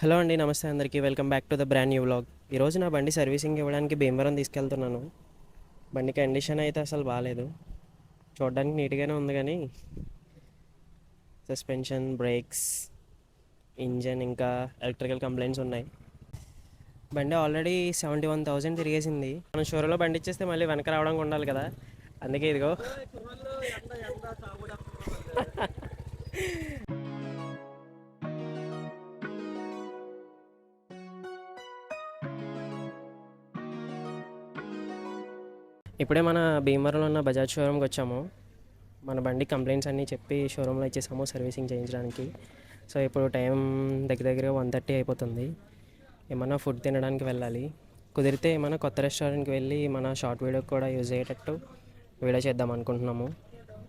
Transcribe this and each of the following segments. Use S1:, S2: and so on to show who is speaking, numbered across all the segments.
S1: Hello అండి నమస్తే అందరికీ. Welcome back to the brand new blog ఈరోజు నా బండి సర్వీసింగ్ ఇవ్వడానికి భీమవరం తీసుకెళ్తున్నాను. బండి కండిషన్ అయితే అసలు బాగాలేదు చూడడానికి నీట్గానే ఉంది కానీ సస్పెన్షన్ బ్రేక్స్ ఇంజన్ ఇంకా ఎలక్ట్రికల్ కంప్లైంట్స్ ఉన్నాయి. బండి ఆల్రెడీ సెవెంటీ వన్ థౌజండ్ తిరిగేసింది. మనం షోరూంలో బండి ఇచ్చేస్తే మళ్ళీ వెనక రావడానికి ఉండాలి కదా. అందుకే ఇదిగో. ఇప్పుడే మన భీమవరంలో ఉన్న బజాజ్ షోరూమ్కి వచ్చాము. మన బండి కంప్లైంట్స్ అన్నీ చెప్పి షోరూంలో ఇచ్చేసాము సర్వీసింగ్ చేయించడానికి. సో ఇప్పుడు టైం దగ్గర దగ్గర వన్ థర్టీ అయిపోతుంది. ఏమన్నా ఫుడ్ తినడానికి వెళ్ళాలి. కుదిరితే ఏమన్నా కొత్త రెస్టారెంట్కి వెళ్ళి మన షార్ట్ వీడియో కూడా యూజ్ అయ్యేటట్టు వీడియో చేద్దాం అనుకుంటున్నాము.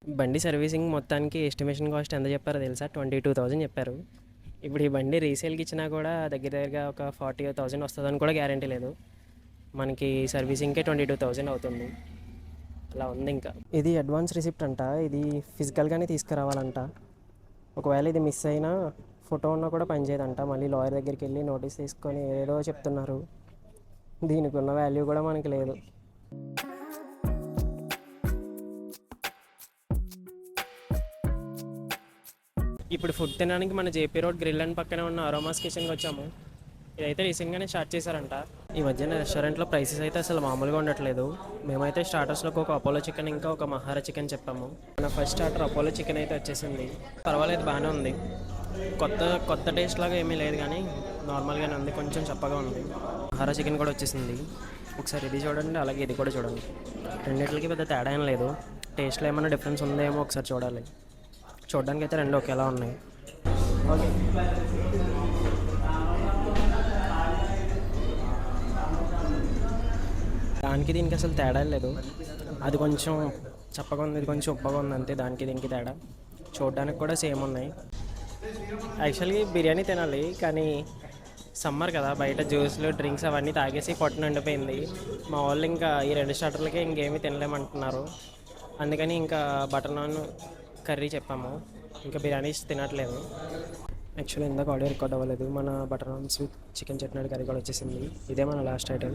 S1: బండి సర్వీసింగ్ మొత్తానికి ఎస్టిమేషన్ కాస్ట్ ఎంత చెప్పారో తెలుసా? ట్వంటీ టూ థౌజండ్ చెప్పారు. ఇప్పుడు ఈ బండి రీసేల్కి ఇచ్చినా కూడా దగ్గర దగ్గరగా ఒక ఫార్టీ థౌజండ్ వస్తుందని కూడా గ్యారంటీ లేదు. మనకి సర్వీసింగ్కే ట్వంటీ టూ థౌజండ్ అవుతుంది. అలా ఉంది ఇంకా. ఇది అడ్వాన్స్ రిసిప్ట్ అంట. ఇది ఫిజికల్గానే తీసుకురావాలంట. ఒకవేళ ఇది మిస్ అయినా ఫోటో ఉన్నా కూడా పనిచేయదంట మళ్ళీ లాయర్ దగ్గరికి వెళ్ళి నోటీస్ తీసుకొని ఏదో చెప్తున్నారు. దీనికి ఉన్న వాల్యూ కూడా మనకి లేదు. ఇప్పుడు ఫుడ్ తినడానికి మన జేపీ రోడ్ గ్రిల్ అండ్ పక్కనే ఉన్న అరోమాస్ కిచెన్కి వచ్చాము. ఇదైతే రీసెంట్గానే స్టార్ట్ చేశారంట. ఈ మధ్యన రెస్టారెంట్లో ప్రైసెస్ అయితే అసలు మామూలుగా ఉండట్లేదు. మేమైతే స్టార్టర్స్లోకి ఒక అపోలో చికెన్ ఇంకా ఒక మహారా చికెన్ చెప్పాము. మన ఫస్ట్ స్టార్టర్ అపోలో చికెన్ అయితే వచ్చేసింది. పర్వాలేదు బాగానే ఉంది. కొత్త కొత్త టేస్ట్ లాగా ఏమీ లేదు కానీ నార్మల్గానే ఉంది కొంచెం చప్పగా ఉంది. మహారా చికెన్ కూడా వచ్చేసింది. ఒకసారి ఇది చూడండి అలాగే ఇది కూడా చూడండి. రెండింటికి పెద్ద తేడా ఏం లేదు. టేస్ట్లో ఏమైనా డిఫరెన్స్ ఉందేమో ఒకసారి చూడాలి. చూడడానికి అయితే రెండు ఒకేలా ఉన్నాయి. ఓకే దానికి దీనికి అసలు తేడా లేదు. అది కొంచెం చప్పగా ఉంది ఇది కొంచెం ఉప్పగా ఉంది అంతే. దానికి దీనికి తేడా. చూడడానికి కూడా సేమ్ ఉన్నాయి. యాక్చువల్గా బిర్యానీ తినాలి కానీ సమ్మర్ కదా. బయట జ్యూస్లు డ్రింక్స్ అవన్నీ తాగేసి పొట్ట నిండిపోయింది. మా వాళ్ళు ఇంకా ఈ రెండు షటర్లకే ఇంకేమీ తినలేమంటున్నారు. అందుకని ఇంకా బటర్ నాన్ కర్రీ చెప్పాము. ఇంకా బిర్యానీస్ తినట్లేదు. యాక్చువల్లీ ఇందాక ఆడియో రికార్డ్ అవ్వలేదు. మన butter naan sweet chicken chutney curry కూడా వచ్చేసింది. ఇదే మన లాస్ట్ ఐటెం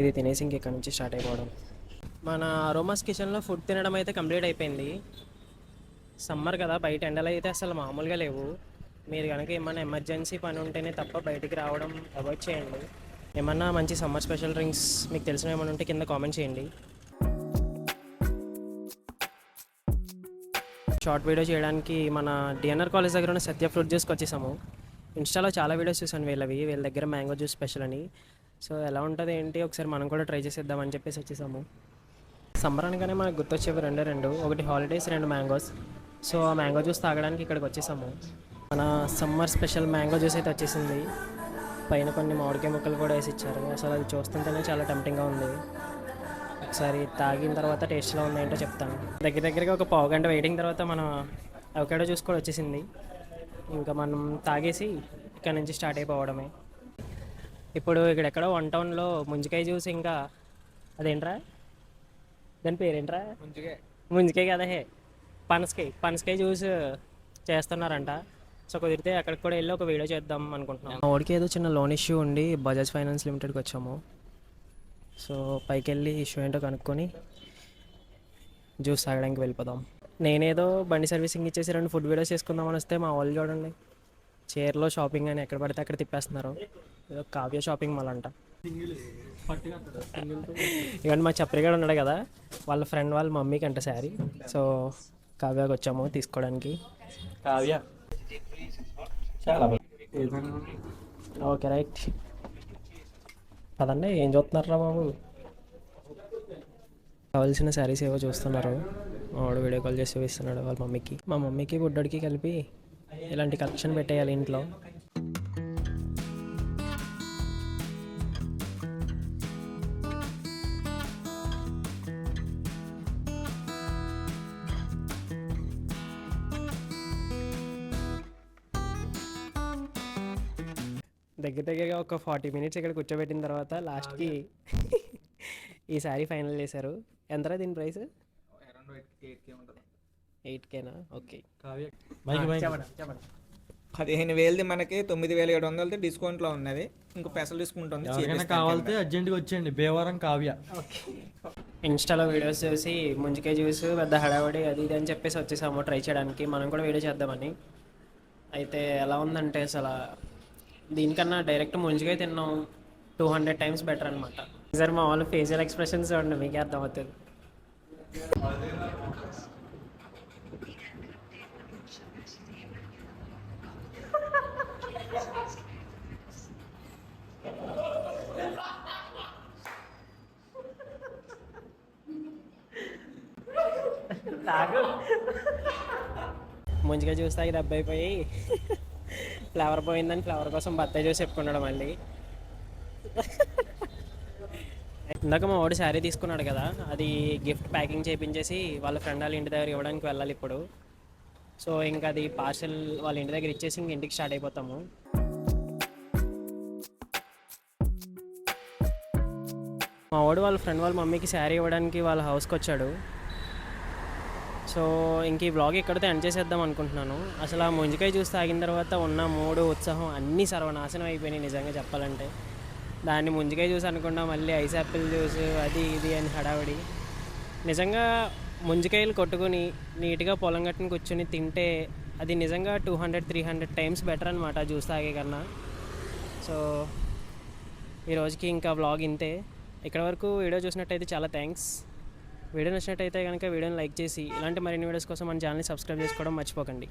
S1: ఇది తినేసి ఇంక ఇక్కడ నుంచి స్టార్ట్ అయిపోవడం. మన అరోమాస్ కిచెన్లో ఫుడ్ తినడం అయితే కంప్లీట్ అయిపోయింది. సమ్మర్ కదా బయట ఎండలు అయితే అసలు మామూలుగా లేవు. మీరు కనుక ఏమైనా ఎమర్జెన్సీ పని ఉంటేనే తప్ప బయటికి రావడం అవాయిడ్ చేయండి. ఏమన్నా మంచి సమ్మర్ స్పెషల్ డ్రింక్స్ మీకు తెలిసిన ఏమైనా ఉంటే కింద కామెంట్ చేయండి. షార్ట్ వీడియో చేయడానికి మన డిఎన్ఆర్ కాలేజ్ దగ్గర ఉన్న సత్య ఫ్రూట్ జ్యూస్కి వచ్చేసాము. ఇన్స్టాలో చాలా వీడియోస్ చూసాను వీళ్ళవి వీళ్ళ దగ్గర మ్యాంగో జ్యూస్ స్పెషల్ అని. సో ఎలా ఉంటుంది ఏంటి? ఒకసారి మనం కూడా ట్రై చేసేద్దామని చెప్పేసి వచ్చేసాము. సమ్మర్ అనగానే మనకు గుర్తొచ్చేవి రెండే రెండు. ఒకటి హాలిడేస్ రెండు మ్యాంగోస్. సో ఆ మ్యాంగో జ్యూస్ తాగడానికి ఇక్కడికి వచ్చేసాము. మన సమ్మర్ స్పెషల్ మ్యాంగో జ్యూస్ అయితే వచ్చేసింది. పైన కొన్ని మామిడికాయ ముక్కలు కూడా వేసి ఇచ్చారు. అసలు అది చూస్తుంటేనే చాలా టెంప్టింగ్గా ఉంది. ఒకసారి తాగిన తర్వాత టేస్ట్లో ఉంది ఏంటో చెప్తాను. దగ్గర దగ్గరగా ఒక పావు గంట వెయిటింగ్ తర్వాత మనం అవకాడో జ్యూస్ కూడా వచ్చేసింది. ఇంకా మనం తాగేసి ఇక్కడ నుంచి స్టార్ట్ అయిపోవడమే. ఇప్పుడు ఇక్కడ ఎక్కడో వన్ టౌన్లో ముంజికాయ జ్యూస్ ఇంకా అదేంట్రా? దాని పేరేంట్రా? ముంజికాయ కదా హే. పనసకాయ పనసకాయ జ్యూస్ చేస్తున్నారంట. సో కుదిరితే అక్కడికి కూడా వెళ్ళి ఒక వీడియో చేద్దాం అనుకుంటున్నాం. మా వాడికి ఏదో చిన్న లోన్ ఇష్యూ ఉండి బజాజ్ ఫైనాన్స్ లిమిటెడ్కి వచ్చాము. సో పైకి వెళ్ళి ఇష్యూ ఏంటో కనుక్కొని జ్యూస్ తాగడానికి వెళ్ళిపోదాం. నేనేదో బండి సర్వీసింగ్ ఇచ్చేసి రెండు ఫుడ్ వీడియోస్ చేసుకుందామని వస్తే మా వాళ్ళు చూడండి. చైర్లో షాపింగ్ అని ఎక్కడ పడితే అక్కడ తిప్పేస్తున్నారు. ఏదో కావ్య షాపింగ్ మాల్ అంట. ఇవన్నీ మా చప్రిగాడు ఉన్నాడు కదా వాళ్ళ ఫ్రెండ్ వాళ్ళ మమ్మీకి అంట శారీ. సో కావ్యకి వచ్చాము తీసుకోవడానికి.
S2: కావ్య. చాలా
S1: ఓకే రైట్. అదండి ఏం చూస్తున్నారా బాబు? కావాల్సిన శారీస్ ఏవో చూస్తున్నారు. వాడు వీడియో కాల్ చేసి ఇస్తున్నాడు వాళ్ళ మమ్మీకి. మా మమ్మీకి బుడ్డడికి కలిపి ఇలాంటి కలెక్షన్ పెట్టేయాలి ఇంట్లో? దగ్గర దగ్గరగా ఒక ఫార్టీ మినిట్స్ ఇక్కడ కూర్చోబెట్టిన తర్వాత లాస్ట్కి ఈ శారీ ఫైనల్ చేశారు. ఎంతరా దీని ప్రైస్? ఎయిట్ కేనా ఓకే.
S2: కావ్య. Mike mike.
S3: పదిహేను వేలది మనకి తొమ్మిది వేల ఏడు వందలది డిస్కౌంట్లో ఉన్నది. ఇంకో స్పెషల్ డిస్కౌంట్ ఉంది
S2: కావాలితే అర్జెంట్గా వచ్చేయండి. భీమవరం కావ్య.
S1: ఇన్స్టాలో వీడియోస్ చూసి ముంజికాయ జ్యూస్ పెద్ద హడావడి అది ఇది అని చెప్పేసి వచ్చేసాము ట్రై చేయడానికి. మనం కూడా వీడియో చేద్దామని. అయితే ఎలా ఉందంటే అసలు దీనికన్నా డైరెక్ట్ ముంజికాయ తిన్నాం. టూ హండ్రెడ్ టైమ్స్ బెటర్ అనమాట సార్ మా వాళ్ళు ఫేషియల్ ఎక్స్ప్రెషన్స్ చూడండి మీకే అర్థమవుతుంది. తాగు. ముంజిగా జ్యూస్ తాగి దెబ్బ అయిపోయి ఫ్లేవర్ పోయిందని ఫ్లేవర్ కోసం బత్తాయి చూసి చెప్పుకున్నాడు మళ్ళీ. ఇందాక మా వాడు శారీ తీసుకున్నాడు కదా అది గిఫ్ట్ ప్యాకింగ్ చేయించేసి వాళ్ళ ఫ్రెండ్ వాళ్ళ ఇంటి దగ్గర ఇవ్వడానికి వెళ్ళాలి ఇప్పుడు. సో ఇంకా అది పార్సల్ వాళ్ళ ఇంటి దగ్గర ఇచ్చేసి ఇంక ఇంటికి స్టార్ట్ అయిపోతాము. మా వాడు వాళ్ళ ఫ్రెండ్ వాళ్ళ మమ్మీకి శారీ ఇవ్వడానికి వాళ్ళ హౌస్కి వచ్చాడు. సో ఇంక ఈ బ్లాగ్ ఇక్కడితో ఎండ్ చేసేద్దాం అనుకుంటున్నాను. అసలు ఆ ముంజికాయ జ్యూస్ తాగిన తర్వాత ఉన్న మూడు ఉత్సాహం అన్నీ సర్వనాశనం అయిపోయినాయి నిజంగా చెప్పాలంటే. దాన్ని ముంజికాయ జ్యూస్ అనుకుంటా మళ్ళీ ఐస్ యాపిల్ జ్యూస్ అది ఇది అని హడావిడి. నిజంగా ముంజికాయలు కొట్టుకొని నీట్గా పొలం గట్టుని కూర్చొని తింటే అది నిజంగా two hundred three hundred times better అనమాట జ్యూస్ తాగే కన్నా. సో ఈ రోజుకి ఇంకా వ్లాగ్ ఇంతే. ఇక్కడ వరకు వీడియో చూసినట్టయితే చాలా థ్యాంక్స్ వీడియో నచ్చినట్టయితే కనుక వీడియోని లైక్ చేసి ఇలాంటి మరిన్ని వీడియోస్ కోసం మన ఛానల్ని సబ్స్క్రైబ్ చేసుకోవడం మర్చిపోకండి.